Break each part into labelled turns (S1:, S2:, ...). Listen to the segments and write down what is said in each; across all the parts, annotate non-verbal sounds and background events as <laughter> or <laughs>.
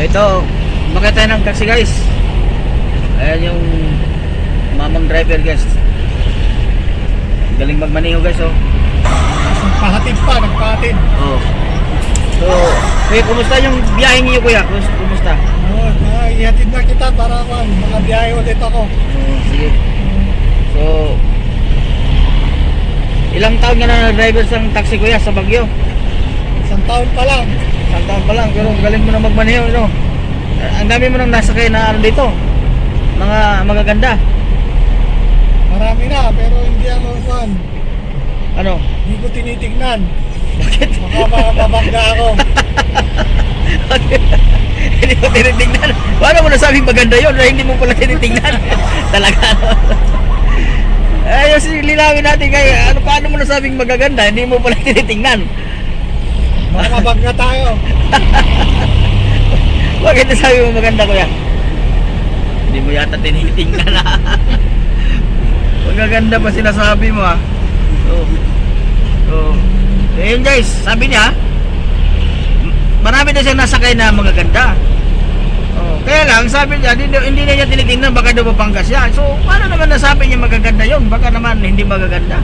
S1: ito, bakit tayo ng taxi guys? Ayan yung mamang driver guys. Galing magmaneho guys oh.
S2: Nagpahatid pa, nagpahatid.
S1: Oh. So, kuya, kumusta yung biyahe niyo kuya? Kumusta?
S2: Oo, oh, ihatid na kita para kung mga biyahe ulit ako.
S1: Oh, sige. So, ilang taon ka na driver sa taxi kuya sa Baguio?
S2: Isang taon pa lang.
S1: Taon pa lang, pero galing mo na magmaneho, no? Eh, Ang dami mo nang nasakay na ano dito. Mga magaganda.
S2: Marami na, pero hindi ako kuhan.
S1: Ano?
S2: Hindi ko tinitignan.
S1: Bakit?
S2: Baka makababangga ako. <laughs>
S1: hindi mo tinitingnan. Paano mo nasabing maganda yun na hindi mo pala tinitingnan? <laughs> Talaga. no? Ay, yung linawin natin kaya, ano, paano mo nasabing magaganda, hindi mo pala tinitingnan?
S2: Baka mabangga tayo. <laughs>
S1: Bakit nasabi mo maganda kuya? Hindi mo yata tinitingnan na. <laughs> Magaganda pa sinasabi mo ah. So, so, ayun guys, sabi niya, marami na siyang nasakay na magaganda. Oh, kaya lang, sabi niya, hindi, hindi na niya tinitingnan, baka daw mapanggas siya. So, paano naman nasabi niya magaganda yon? Baka naman hindi magaganda.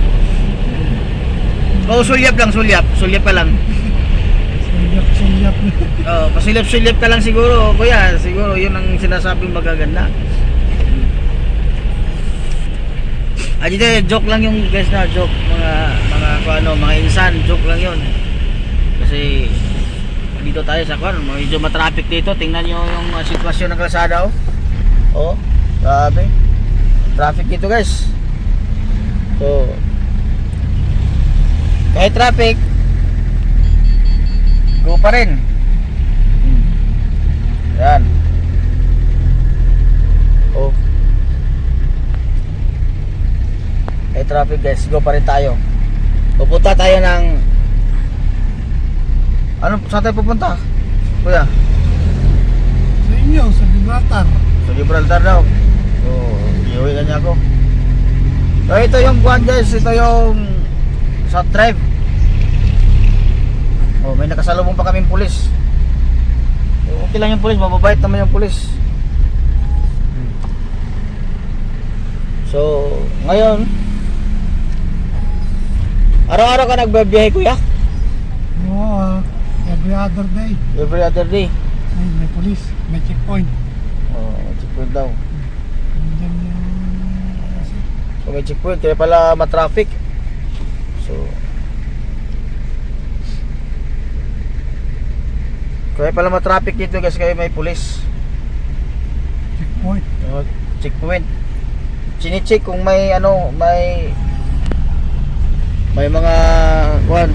S1: Oh, sulyap lang, sulyap. Sulyap ka lang.
S2: Sulyap, sulyap. <laughs>
S1: Oh, pasilip-silip ka lang siguro, kuya. Siguro 'yun ang sinasabing magaganda. Ah, dito, joke lang yung guys na joke mga mga ano, mga insan, joke lang 'yon. Kasi dito tayo sa kwan, medyo matraffic dito. Tingnan niyo yung uh, sitwasyon ng kalsada oh. Oh, grabe. Traffic dito, guys. So, kahit traffic, go pa rin. Hmm. Yan. Oh. Eh traffic guys, go pa rin tayo. Pupunta tayo ng Ano, saan tayo pupunta? Kuya,
S2: Sa inyo, sa Gibraltar.
S1: sa Gibraltar daw. So, iuwi na niya ako. So, ito yung buwan guys, ito yung South Drive. Oh, may nakasalubong pa kaming pulis. So, okay lang yung pulis, mababait naman yung pulis. So, ngayon, araw-araw ka nagbabiyahe kuya?
S2: Oo, ah, every other day.
S1: Every other day.
S2: Ay, may police, may checkpoint.
S1: Oh, may checkpoint daw.
S2: Yung... kasi,
S1: So, may checkpoint, kaya pala matraffic. So, kaya pala matraffic dito guys, kaya may pulis.
S2: Checkpoint.
S1: Oh, checkpoint. Chinicheck kung may ano, may may mga kuan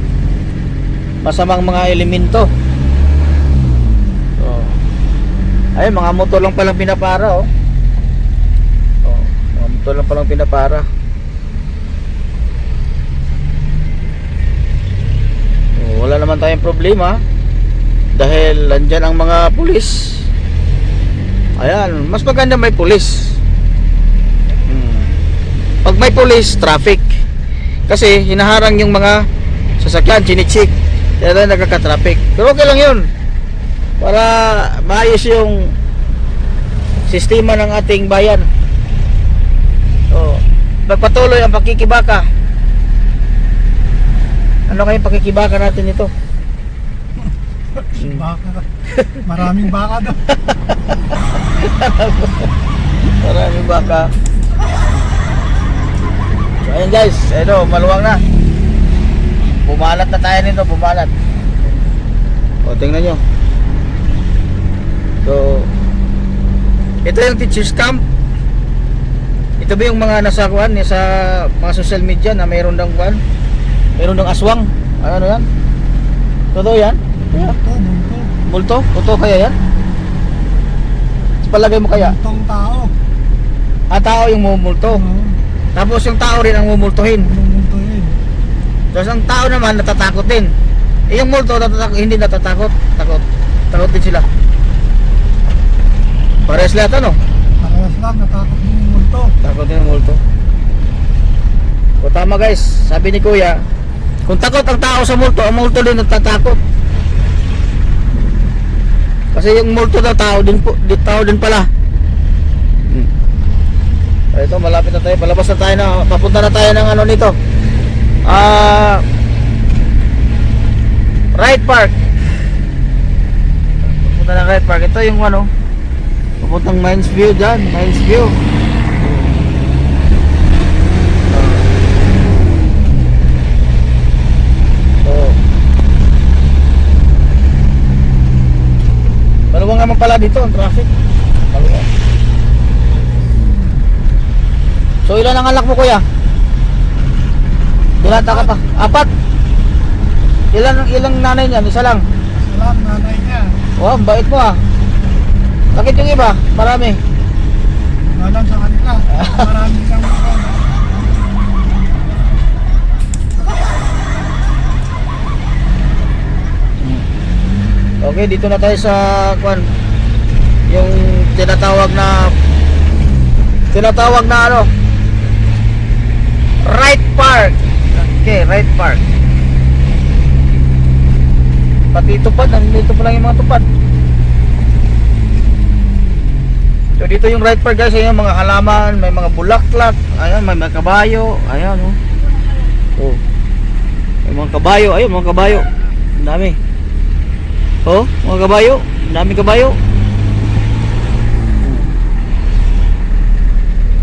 S1: masamang mga elemento. So, ay mga motor lang palang pinapara oh. Oh, mga motor lang palang pinapara. Oh, wala naman tayong problema dahil andyan ang mga pulis. Ayan, mas maganda may pulis. Hmm. Pag may pulis, traffic. Kasi hinaharang yung mga sasakyan, chinichik. Kaya tayo nagkaka-traffic. Pero okay lang yun. Para maayos yung sistema ng ating bayan. So, magpatuloy ang pakikibaka. Ano kayong pakikibaka natin ito?
S2: Baka. Maraming baka daw.
S1: Maraming baka. So ayun guys, ito, maluwang na. Bumalat na tayo nito, bumalat. O, tingnan nyo. So, ito yung teacher's camp. Ito ba yung mga nasa kuan, sa mga social media na mayroon daw kuan? Mayroon daw aswang. Ano, ano yan? Totoo yan?
S2: Multo, multo.
S1: Multo? Totoo kaya yan? Sa palagay mo kaya?
S2: Multong tao.
S1: Ah, tao yung mumulto.
S2: Oo,
S1: Tapos yung tao rin ang mumultuhin.
S2: mumultuhin.
S1: Tapos ang tao naman natatakot din. Eh yung multo natatakot, hindi natatakot. Takot. Takot din sila. Parehas lahat ano?
S2: Parehas lang, natakot din yung multo.
S1: Takot din ang multo. O tama guys, sabi ni kuya, kung takot ang tao sa multo, ang multo din natatakot. Kasi yung multo daw tao din po, di tao din pala. Hmm. Ito malapit na tayo, palabas na tayo na, papunta na tayo ng ano nito. Ah Right Park. Papunta ng Right Park. Ito yung ano, papuntang Mines View dyan, Mines View. So, Maluwang naman pala dito ang traffic. So ilan ang anak mo kuya? Dilata ka pa. Apat. Ilan ilang nanay niyan? Isa lang.
S2: Salam, nanay niya.
S1: Wow, ang bait mo ah. Bakit yung iba? Marami.
S2: Alam sa kanila. <laughs> Maraming kang
S1: Okay, dito na tayo sa kwan. Yung tinatawag na tinatawag na ano? Right Park. Okay, Right Park. Pati tupad, nandito pa lang yung mga tupad. So dito yung right park guys, ayan mga halaman, may mga bulaklak, ayan may mga kabayo, ayan oh. Oh. May mga kabayo, ayun mga kabayo. Ang dami. Oh, mga kabayo. Ang dami kabayo.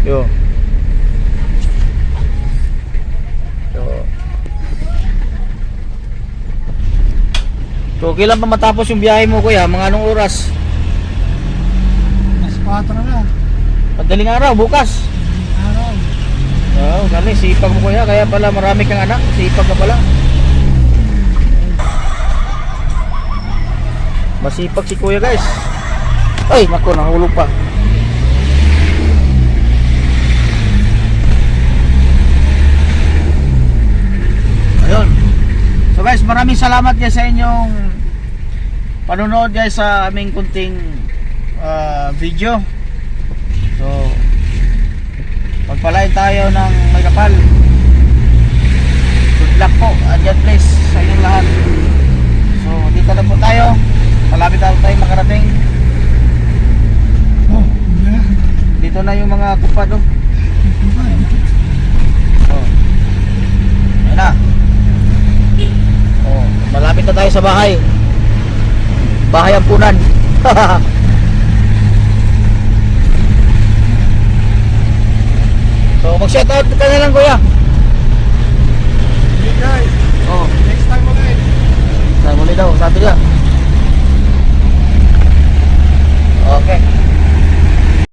S1: Yo. So. So, kailan pa matapos yung biyahe mo kuya? Mga anong oras?
S2: Mas 4 na.
S1: Madaling araw, bukas.
S2: Araw.
S1: Oo, oh, kami, sipag mo kuya. Kaya pala marami kang anak. Sipag ka pala. Masipag si kuya guys. Ay, nako, nahulog pa. Ayun. So guys, maraming salamat guys sa inyong panonood guys sa aming kunting ah, video. So, Pagpalain tayo ng may kapal. Good luck po. Andyan please sa inyong lahat. So, dito na po tayo. Malapit na tayo makarating.
S2: Oh, yeah.
S1: Dito na yung mga tupad oh. Oh. Ayan na. Oh, malapit na tayo sa bahay bahay ampunan <laughs> so mag shout out ka na lang kuya.
S2: Hey guys.
S1: Oh.
S2: next time ulit.
S1: Next time ulit daw sabi ka okay.